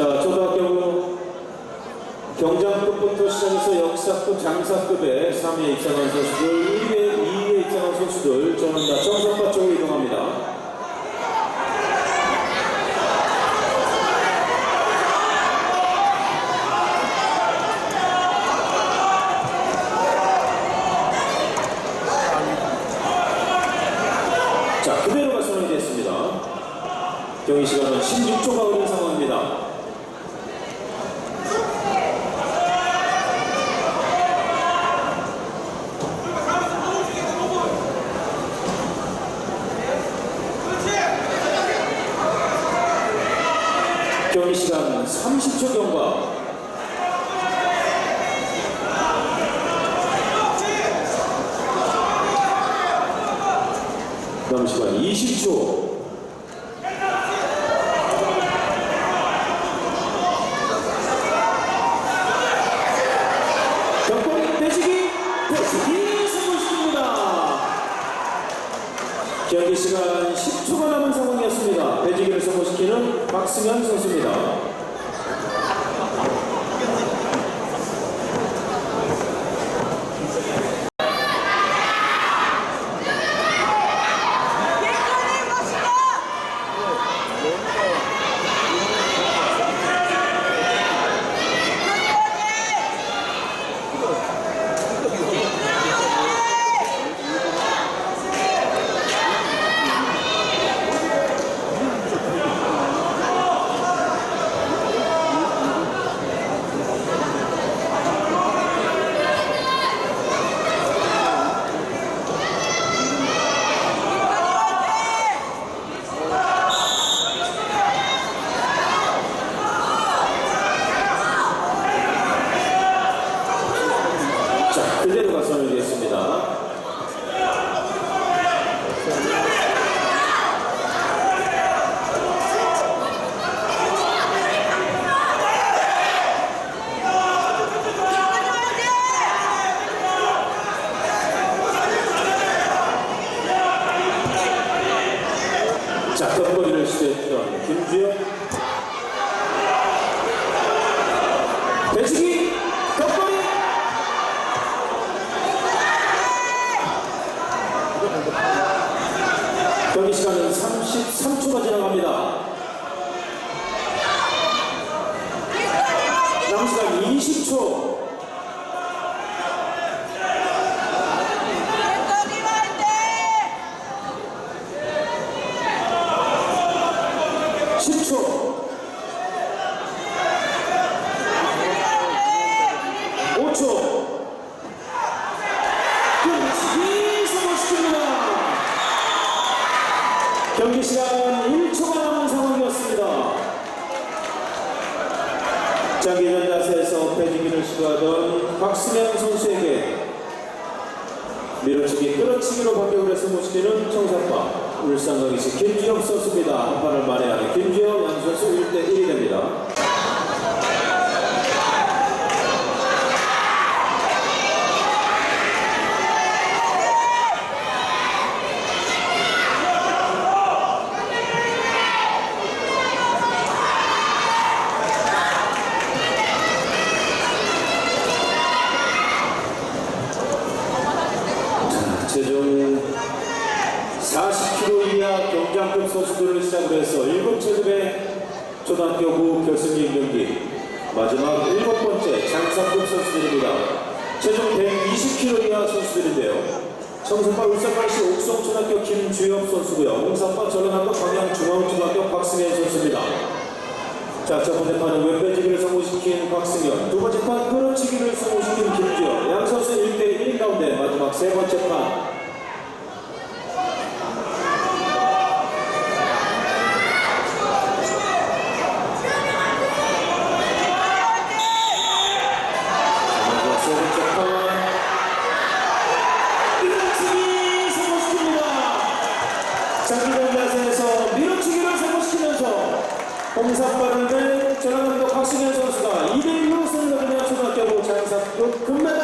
자, 초등학교 경장급부터 시작해서 역사급, 장사급에 3위에 입상한 선수들, 1위에, 2위에 입상한 선수들, 저는 다 정선과 쪽으로 이동합니다. 자, 그대로가 선언이 됐습니다. 경기 시간은 16초가 흐른 상황입니다. 경기 시간 30초 경과. 남은 시간 20초. 경기 시간 10초가 남은 상황이었습니다. 배지기를 성공시키는 박승현 선수입니다. 예전에 멋있다! 자, 그대로가 선언이 됐습니다. 자, 격거리를 시도했던 김주영. 배치기 격거리 경기 시간은 33초가 지나갑니다. 남은 시간 20초. 예전이 말대! 10초. 5초. 끝이 성공시킵니다. 경기 시간 1초가 남은 상황이었습니다. 자기전 자세에서 배지기를 시도하던 박수명 선수에게 밀어치기 끌어치기로 반격을 해서 못시키는 청사파 울산강이시 김주영 선수입니다. 한 판을 만회하는 김주영 양 선수 1대 1이 됩니다. 자, 최종 40kg 이하 경장급 선수들을 시작으로 해서 7체급의 초등학교 부 결승전 경기 마지막 일곱 번째 장사급 선수들입니다. 최종 120kg 이하 선수들인데요. 청소파 울산광시 옥성초등학교 김주엽 선수고요. 웅산파 전원학교 광양중앙초등학교 박승현 선수입니다. 자, 첫 번째 판은 왼배지기를 성공시킨 박승현, 두 번째 판 끌어치기를 성공시킨 김주엽, 양 선수 1대1 가운데 마지막 세 번째 판 홍사빠르는 전남도 박승현 선수가 2대1로 승리를 거두며 초등학교 장사급 금메달